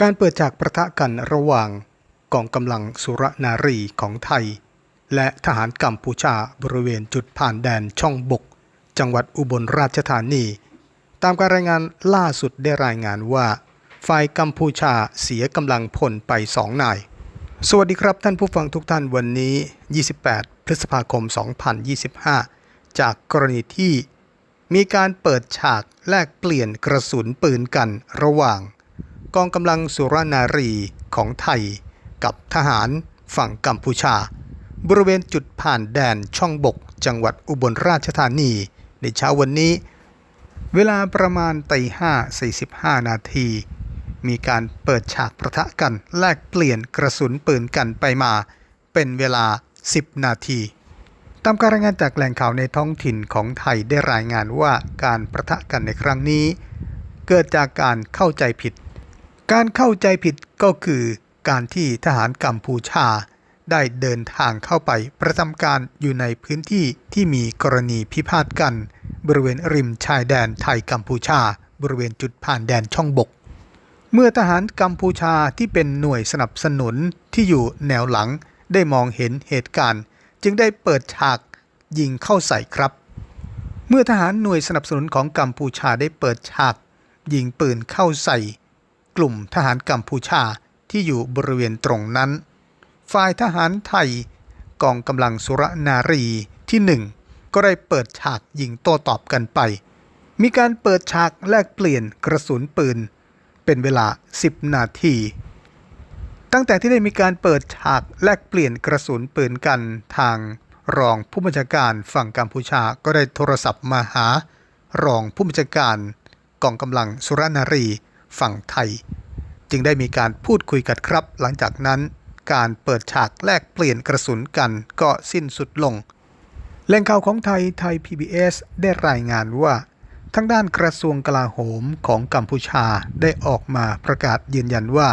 การเปิดฉากประทะกันระหว่างกองกำลังสุรนารีของไทย และทหารกัมพูชาบริเวณจุดผ่านแดนช่องบก จังหวัดอุบลราชธานี ตามการรายงานล่าสุดได้รายงานว่า ฝ่ายกัมพูชาเสียกำลังพลไปสองนาย สวัสดีครับท่านผู้ฟังทุกท่านวันนี้ 28 พฤษภาคม 2025 จากกรณีที่มีการเปิดฉากแลกเปลี่ยนกระสุนปืนกันระหว่าง กองกำลังสุรนารีของไทย กับทหารฝั่งกัมพูชา บริเวณจุดผ่านแดนช่องบก จังหวัดอุบลราชธานี ในเช้าวันนี้ เวลาประมาณตีห้าสี่สิบห้านาที มีการเปิดฉากประทะกันแลกเปลี่ยนกระสุนปืนกันไปมา เป็นเวลา 10 นาทีตามการรายงานจากแหล่งข่าวในท้องถิ่นของไทยได้รายงานว่าการประทะกันในครั้งนี้ เกิดจากการเข้าใจผิด การเข้าใจผิดก็คือการที่ทหารกัมพูชา ได้เดินทางเข้าไปประจำการอยู่ในพื้นที่ที่มีกรณีพิพาทกัน บริเวณริมชายแดนไทยกัมพูชา บริเวณจุดผ่านแดนช่องบก เมื่อทหารกัมพูชาที่เป็นหน่วยสนับสนุนที่อยู่แนวหลังได้มองเห็นเหตุการณ์ จึงได้เปิดฉากยิงเข้าใส่ครับ เมื่อทหารหน่วยสนับสนุนของกัมพูชาได้เปิดฉากยิงปืนเข้าใส่ ลุ่มทหารกัมพูชาที่อยู่บริเวณตรงนั้น ฝ่ายทหารไทยกองกำลังสุรนารีที่หนึ่งก็ได้เปิดฉากยิงโต้ตอบกันไป มีการเปิดฉากแลกเปลี่ยนกระสุนปืน เป็นเวลา 10 นาที ตั้งแต่ที่ได้มีการเปิดฉากแลกเปลี่ยนกระสุนปืนกันทางรองผู้บัญชาการฝั่งกัมพูชาก็ได้โทรศัพท์มาหารองผู้บัญชาการกองกำลังสุรนารี ฝั่งไทย จึงได้มีการพูดคุยกันครับ หลังจากนั้นการเปิดฉากแลกเปลี่ยนกระสุนกันก็สิ้นสุดลงแหล่งข่าวของไทยไทย PBS ได้รายงานว่าทางด้านกระทรวงกลาโหมของกัมพูชาได้ออกมาประกาศยืนยันว่า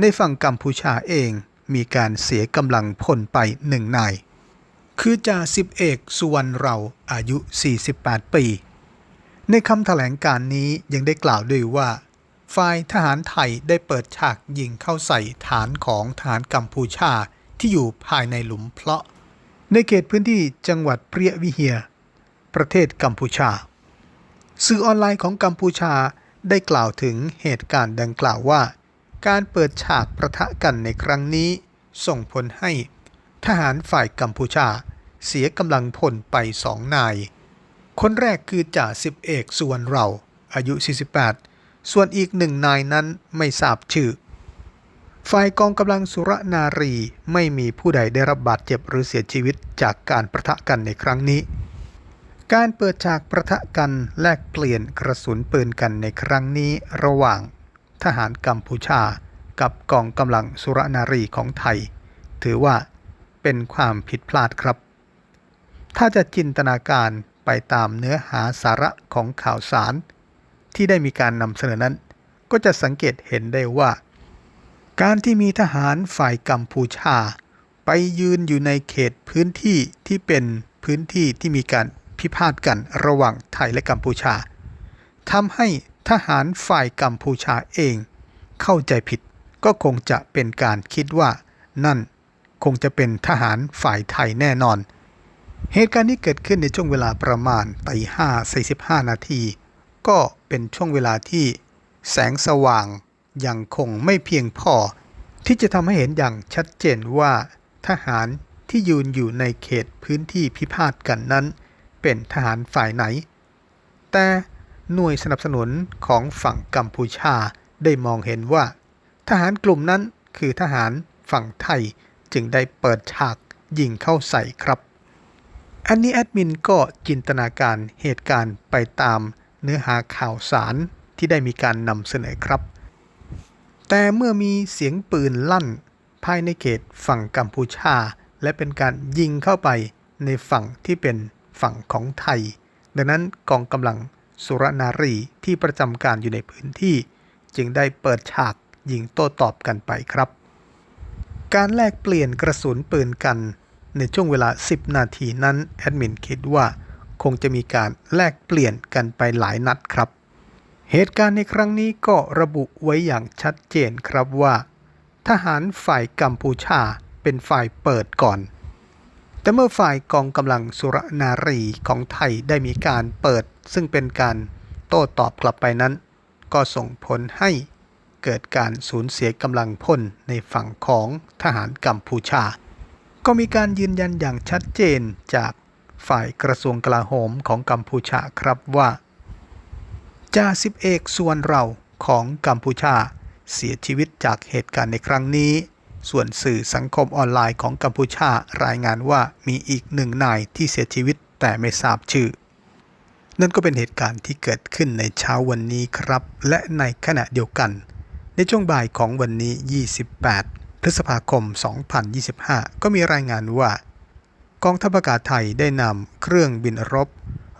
ในฝั่งกัมพูชาเองมีการเสียกำลังพลไปหนึ่งนาย คือจ่าสิบเอกสุวรรณเราอายุ 48 ปี ในคำแถลงการนี้ยังได้กล่าวด้วยว่า ฝ่ายทหารไทยได้เปิดฉากยิงเข้าใส่ฐานของทหารกัมพูชาที่อยู่ภายในหลุมเพลาะ ในเขตพื้นที่จังหวัดเปรียวิเฮีย ประเทศกัมพูชา สื่อออนไลน์ของกัมพูชาได้กล่าวถึงเหตุการณ์ดังกล่าวว่า การเปิดฉากประทะกันในครั้งนี้ ส่งผลให้ ทหารฝ่ายกัมพูชา เสียกำลังพลไปสองนาย คนแรกคือจ่าสิบเอกสุวรรณเราอายุ 48 ส่วนอีกหนึ่งนายนั้นไม่ทราบชื่อ ฝ่ายกองกำลังสุรนารีไม่มีผู้ใดได้รับบาดเจ็บหรือเสียชีวิตจากการประทะกันในครั้งนี้ การเปิดฉากประทะกันแลกเปลี่ยนกระสุนปืนกันในครั้งนี้ระหว่าง ทหารกัมพูชา กับกองกำลังสุรนารีของไทย ถือว่าเป็นความผิดพลาดครับ ถ้าจะจินตนาการไปตามเนื้อหาสาระของข่าวสาร ที่ได้มีการนำเสนอนั้น ก็จะสังเกตเห็นได้ว่า การที่มีทหารฝ่ายกัมพูชา ไปยืนอยู่ในเขตพื้นที่ที่เป็นพื้นที่ที่มีการพิพาทกันระหว่างไทยและกัมพูชาทำให้ทหารฝ่ายกัมพูชาเอง เข้าใจผิดก็คงจะเป็นการคิดว่า นั่นคงจะเป็นทหารฝ่ายไทยแน่นอน เหตุการณ์นี้เกิดขึ้นในช่วงเวลาประมาณตีห้าสี่สิบห้านาที ก็เป็นช่วงเวลาที่แสงสว่างยังคงไม่เพียงพอ ที่จะทำให้เห็นอย่างชัดเจนว่า ทหารที่ยืนอยู่ในเขตพื้นที่พิพาทกันนั้น เป็นทหารฝ่ายไหน แต่หน่วยสนับสนุนของฝั่งกัมพูชาได้มองเห็นว่า ทหารกลุ่มนั้นคือทหารฝั่งไทยจึงได้เปิดฉากยิงเข้าใส่ครับ อันนี้แอดมินก็จินตนาการเหตุการณ์ไปตาม เนื้อหาข่าวสารที่ได้มีการนำเสนอครับ แต่เมื่อมีเสียงปืนลั่น ภายในเขตฝั่งกัมพูชา และเป็นการยิงเข้าไปในฝั่งที่เป็นฝั่งของไทย ดังนั้นกองกำลังสุรนารีที่ประจำการอยู่ในพื้นที่ จึงได้เปิดฉากยิงโต้ตอบกันไปครับ การแลกเปลี่ยนกระสุนปืนกันในช่วงเวลา 10 นาทีนั้น แอดมินคิดว่า คงจะมีการแลกเปลี่ยนกันไปหลายนัดครับ เหตุการณ์ในครั้งนี้ก็ระบุไว้อย่างชัดเจนครับว่า ทหารฝ่ายกัมพูชาเป็นฝ่ายเปิดก่อน แต่เมื่อฝ่ายกองกำลังสุรนารีของไทยได้มีการเปิด ซึ่งเป็นการโต้ตอบกลับไปนั้น ก็ส่งผลให้เกิดการสูญเสียกำลังพลในฝั่งของทหารกัมพูชา ก็มีการยืนยันอย่างชัดเจนจาก ฝ่ายกระทรวงกลาโหมของกัมพูชาครับว่าจ่าสิบเอกส่วนเราของกัมพูชาเสียชีวิตจากเหตุการณ์ในครั้งนี้ ส่วนสื่อสังคมออนไลน์ของกัมพูชารายงานว่ามีอีกหนึ่งนายที่เสียชีวิตแต่ไม่ทราบชื่อ นั่นก็เป็นเหตุการณ์ที่เกิดขึ้นในเช้าวันนี้ครับ และในขณะเดียวกัน ในช่วงบ่ายของวันนี้ 28 พฤษภาคม 2025 ก็มีรายงานว่า กองทัพอากาศไทยได้นำเครื่องบินรบ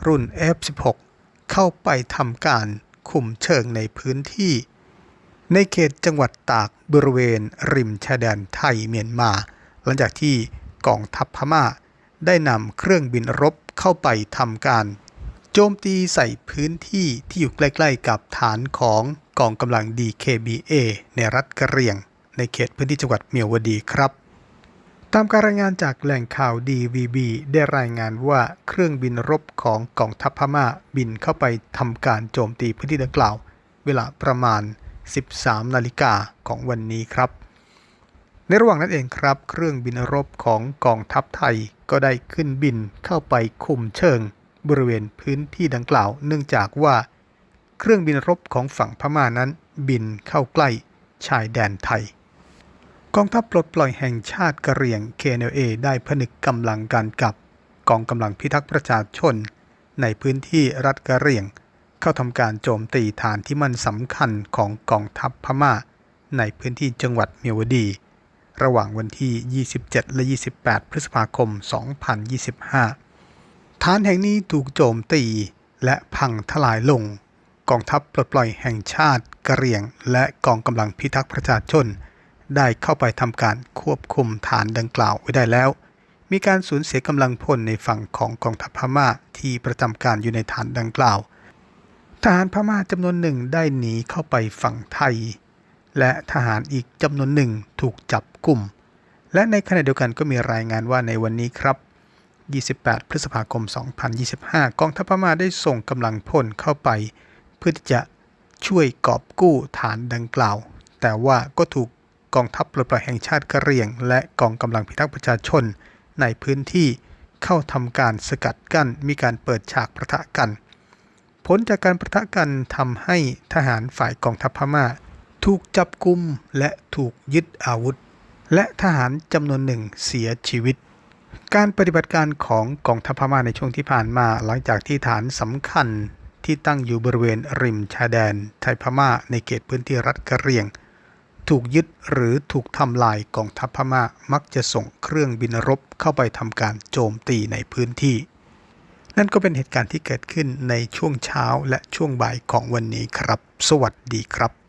รุ่น F16 เข้าไปทำการคุมเชิงในพื้นที่ ในเขตจังหวัดตากบริเวณริมชายแดนไทยเมียนมา หลังจากที่กองทัพพม่า ได้นำเครื่องบินรบเข้าไปทำการ โจมตีใส่พื้นที่ที่อยู่ใกล้ ๆ กับฐานของกองกำลัง DKBA ในรัฐกะเรียง ในเขตพื้นที่จังหวัดเมียวดีครับ ตามการรายงานจากแหล่งข่าว DVB ได้รายงานว่าเครื่องบินรบของกองทัพพม่าบินเข้าไปทำการโจมตีพื้นที่ดังกล่าว เวลาประมาณ 13 นาฬิกาของวันนี้ครับ ในระหว่างนั้นเองครับ เครื่องบินรบของกองทัพไทยก็ได้ขึ้นบินเข้าไปคุมเชิง บริเวณพื้นที่ดังกล่าว เนื่องจากว่า เครื่องบินรบของฝั่งพม่านั้นบินเข้าใกล้ชายแดนไทย กองทัพปลดปล่อยแห่งชาติกะเหรี่ยง KNLA ได้ผนึกกำลังกันกับกองกำลังพิทักษ์ประชาชน ในพื้นที่รัฐกะเหรี่ยง เข้าทำการโจมตีฐานที่มันสำคัญของกองทัพพม่า ในพื้นที่จังหวัดเมียวดี ระหว่างวันที่ 27 และ 28 พฤษภาคม 2025 ฐานแห่งนี้ถูกโจมตีและพังทลายลง กองทัพปลดปล่อยแห่งชาติกะเหรี่ยง และกองกำลังพิทักษ์ประชาชน ได้เข้าไปทำการควบคุมฐานดังกล่าวไว้ได้แล้ว มีการสูญเสียกำลังพลในฝั่งของกองทัพพม่าที่ประจำการอยู่ในฐานดังกล่าว ทหารพม่าจำนวนหนึ่งได้หนีเข้าไปฝั่งไทย และทหารอีกจำนวนหนึ่งถูกจับกลุ่ม และในขณะเดียวกันก็มีรายงานว่าในวันนี้ครับ 28 พฤษภาคม 2025 กองทัพพม่าได้ส่งกำลังพลเข้าไป เพื่อที่จะช่วยกอบกู้ฐานดังกล่าว แต่ว่าก็ถูก กองทัพปลดปล่อยแห่งชาติกะเหรี่ยง และกองกำลังพิทักษ์ประชาชน ในพื้นที่เข้าทำการสกัดกั้นมีการเปิดฉากประทะกัน ผลจากการประทะกันทำให้ทหารฝ่ายกองทัพพม่า ถูกจับกุมและถูกยึดอาวุธ และทหารจำนวนหนึ่งเสียชีวิต การปฏิบัติการของกองทัพพม่าในช่วงที่ผ่านมาหลังจากที่ฐานสำคัญที่ตั้งอยู่บริเวณริมชายแดนไทยพม่าในเขตพื้นที่รัฐกะเหรี่ยง ถูกยึดหรือถูกทำลายกองทัพพม่ามักจะส่งเครื่องบินรบเข้าไปทำการโจมตีในพื้นที่ นั่นก็เป็นเหตุการณ์ที่เกิดขึ้นในช่วงเช้าและช่วงบ่ายของวันนี้ครับ สวัสดีครับ